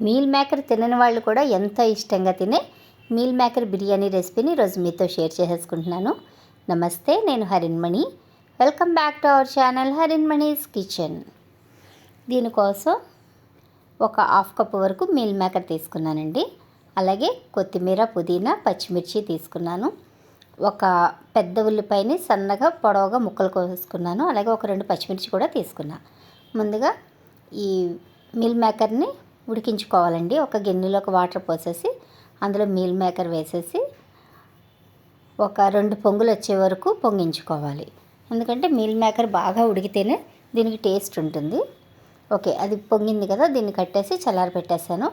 Meal maker తినని వాళ్ళు కూడా ఎంతో ఇష్టంగా తినే మీల్ మేకర్ బిర్యానీ రెసిపీని ఈరోజు మీతో షేర్ చేసేసుకుంటున్నాను. నమస్తే నేను Harinmani welcome back to our channel Harinmani's kitchen. దీనికోసం ఒక హాఫ్ కప్ వరకు మీల్ మేకర్ తీసుకున్నానండి. అలాగే కొత్తిమీర పుదీనా పచ్చిమిర్చి తీసుకున్నాను. ఒక పెద్ద ఉల్లిపాయని సన్నగా పొడవుగా ముక్కలు కోసుకున్నాను. అలాగే ఒక రెండు పచ్చిమిర్చి కూడా తీసుకున్నా. ముందుగా ఈ మీల్ మేకర్ని ఉడికించుకోవాలండి. ఒక గిన్నెలోకి వాటర్ పోసేసి అందులో మీల్ మేకర్ వేసేసి ఒక రెండు పొంగులు వచ్చే వరకు పొంగించుకోవాలి. ఎందుకంటే మీల్ మేకర్ బాగా ఉడికితేనే దీనికి టేస్ట్ ఉంటుంది. ఓకే అది పొంగింది కదా దీన్ని కట్టేసి చల్లారి పెట్టేశాను.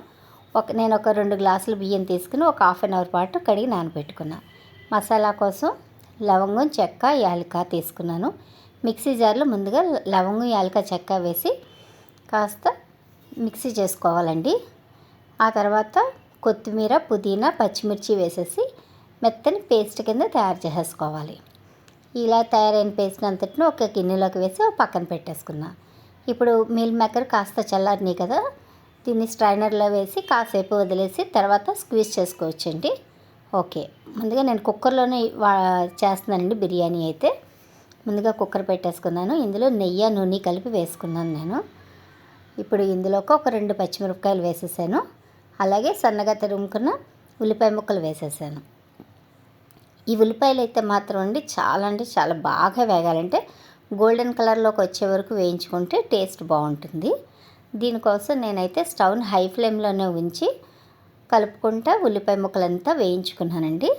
ఒక నేను ఒక రెండు గ్లాసులు బియ్యం తీసుకుని ఒక హాఫ్ అన్ అవర్ పాటు కడిగి నానబెట్టుకున్నా. మసాలా కోసం లవంగం చెక్క యాలక తీసుకున్నాను. మిక్సీ జార్లో ముందుగా లవంగం యాలక చెక్క వేసి కాస్త మిక్సీ చేసుకోవాలండి. ఆ తర్వాత కొత్తిమీర పుదీనా పచ్చిమిర్చి వేసేసి మెత్తని పేస్ట్ కింద తయారు చేసేసుకోవాలి. ఇలా తయారైన పేస్ట్ అంతటిని ఒక గిన్నెలోకి వేసి పక్కన పెట్టేసుకున్నా ఇప్పుడు మీల్ మేకర్ కాస్త చల్లారినాయి కదా దీన్ని స్ట్రైనర్లో వేసి కాసేపు వదిలేసి తర్వాత స్క్వీజ్ చేసుకోవచ్చండి. ఓకే ముందుగా నేను కుక్కర్లోనే చేస్తున్నానండి బిర్యానీ అయితే. ముందుగా కుక్కర్ పెట్టేసుకున్నాను. ఇందులో నెయ్యి నూనె కలిపి వేసుకున్నాను నేను. ఇప్పుడు ఇందులోకి ఒక రెండు పచ్చిమిరపకాయలు వేసేసాను. అలాగే సన్నగా తరుముకున్న ఉల్లిపాయ ముక్కలు వేసేసాను. ఈ ఉల్లిపాయలు అయితే మాత్రం అండి చాలా అంటే చాలా బాగా వేగాలంటే గోల్డెన్ కలర్లోకి వచ్చే వరకు వేయించుకుంటే టేస్ట్ బాగుంటుంది. దీనికోసం నేనైతే స్టవ్ని హై ఫ్లేమ్లోనే ఉంచి కలుపుకుంటా ఉల్లిపాయ ముక్కలంతా వేయించుకున్నానండి.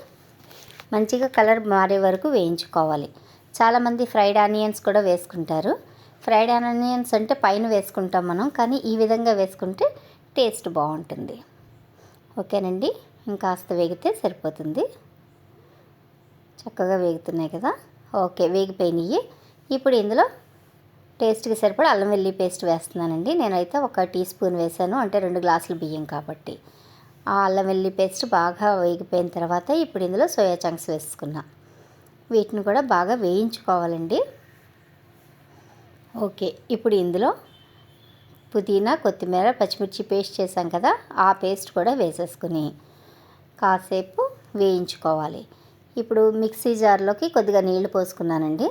మంచిగా కలర్ మారే వరకు వేయించుకోవాలి. చాలామంది ఫ్రైడ్ ఆనియన్స్ కూడా వేసుకుంటారు. ఫ్రైడ్ ఆనియన్స్ అంటే పైన వేసుకుంటాం మనం కానీ ఈ విధంగా వేసుకుంటే టేస్ట్ బాగుంటుంది. ఓకేనండి? ఇంకాస్త వేగితే సరిపోతుంది. చక్కగా వేగుతున్నాయి కదా? ఓకే వేగిపోయినాయి. ఇప్పుడు ఇందులో టేస్ట్కి సరిపడా అల్లం వెల్లి పేస్ట్ వేస్తున్నానండి. నేనైతే ఒక టీ స్పూన్ వేసాను అంటే రెండు గ్లాసులు బియ్యం కాబట్టి. ఆ అల్లం వెల్లి పేస్ట్ బాగా వేగిపోయిన తర్వాత ఇప్పుడు ఇందులో సోయా చంక్స్ వేసుకున్నా. వీటిని కూడా బాగా వేయించుకోవాలండి. ఓకే ఇప్పుడు ఇందులో పుదీనా కొత్తిమీర పచ్చిమిర్చి పేస్ట్ చేసాం కదా ఆ పేస్ట్ కూడా వేసేసుకుని కాసేపు వేయించుకోవాలి. ఇప్పుడు మిక్సీ జార్లోకి కొద్దిగా నీళ్ళు పోసుకున్నానండి.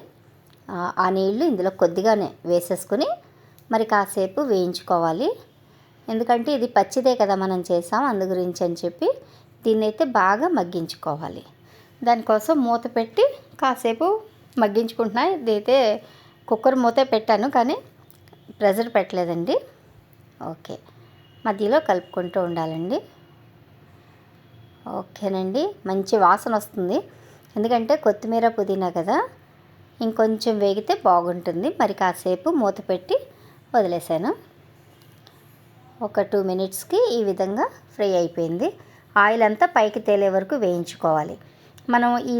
ఆ నీళ్ళు ఇందులో కొద్దిగానే వేసేసుకుని మరి కాసేపు వేయించుకోవాలి. ఎందుకంటే ఇది పచ్చిదే కదా మనం చేసాం అందు గురించి అని చెప్పి దీన్ని అయితే బాగా మగ్గించుకోవాలి. దానికోసం మూత పెట్టి కాసేపు మగ్గించుకుంటున్నా ఇదైతే కుక్కర్ మూత పెట్టాను కానీ ప్రెజర్ పెట్టలేదండి. ఓకే. మధ్యలో కలుపుకుంటూ ఉండాలండి. ఓకేనండి. మంచి వాసన వస్తుంది. ఎందుకంటే కొత్తిమీర పుదీనా కదా ఇంకొంచెం వేగితే బాగుంటుంది. మరి కాసేపు మూత పెట్టి వదిలేసాను. ఒక టూ మినిట్స్కి ఈ విధంగా ఫ్రై అయిపోయింది. ఆయిల్ అంతా పైకి తేలే వరకు వేయించుకోవాలి. మనం ఈ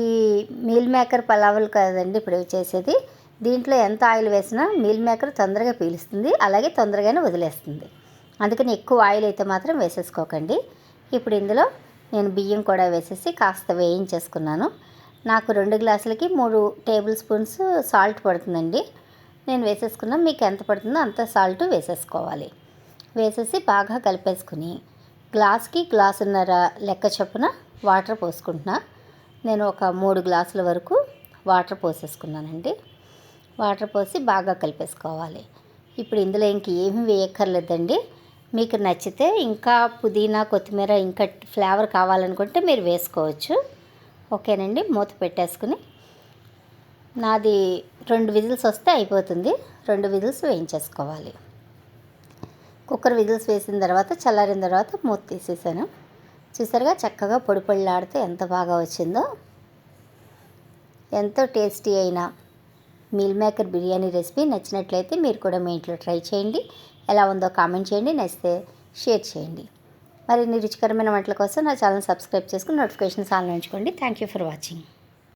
మీల్ మేకర్ పలావులు కదండి ఇప్పుడు చేసేది దీంట్లో ఎంత ఆయిల్ వేసినా మీల్ మేకర్ తొందరగా పీలుస్తుంది అలాగే తొందరగానే వదిలేస్తుంది. అందుకని ఎక్కువ ఆయిల్ అయితే మాత్రం వేసేసుకోకండి. ఇప్పుడు ఇందులో నేను బియ్యం కూడా వేసేసి కాస్త వేయించేసుకున్నాను. నాకు రెండు గ్లాసులకి మూడు టేబుల్ స్పూన్స్ సాల్ట్ పడుతుందండి. నేను వేసేసుకున్నా మీకు ఎంత పడుతుందో అంత సాల్ట్ వేసేసుకోవాలి. వేసేసి బాగా కలిపేసుకుని గ్లాస్కి గ్లాసున్నర లెక్క చొప్పున వాటర్ పోసుకుంటున్నా. నేను ఒక మూడు గ్లాసుల వరకు వాటర్ పోసేసుకున్నానండి. వాటర్ పోసి బాగా కలిపేసుకోవాలి. ఇప్పుడు ఇందులో ఇంక ఏమీ వేయక్కర్లేదండి. మీకు నచ్చితే ఇంకా పుదీనా కొత్తిమీర ఇంకా ఫ్లేవర్ కావాలనుకుంటే మీరు వేసుకోవచ్చు. ఓకేనండి మూత పెట్టేసుకుని. నాది రెండు విజిల్స్ వస్తే అయిపోతుంది. రెండు విజిల్స్ వేయించేసుకోవాలి. కుక్కర్ విజిల్స్ వేసిన తర్వాత చల్లారిన తర్వాత మూత తీసేసాను. చూసారుగా చక్కగా పొడి పొడిలాడితే ఎంత బాగా వచ్చిందో. ఎంతో టేస్టీ అయినా మీల్ మేకర్ బిర్యానీ రెసిపీ నచ్చినట్లయితే మీరు కూడా మీ ఇంట్లో ట్రై చేయండి. ఎలా ఉందో కామెంట్ చేయండి నచ్చితే షేర్ చేయండి. మరిన్ని రుచికరమైన వంటల కోసం నా ఛానల్ సబ్స్క్రైబ్ చేసుకుని నోటిఫికేషన్స్ ఆన్ ఉంచుకోండి. Thank you for watching.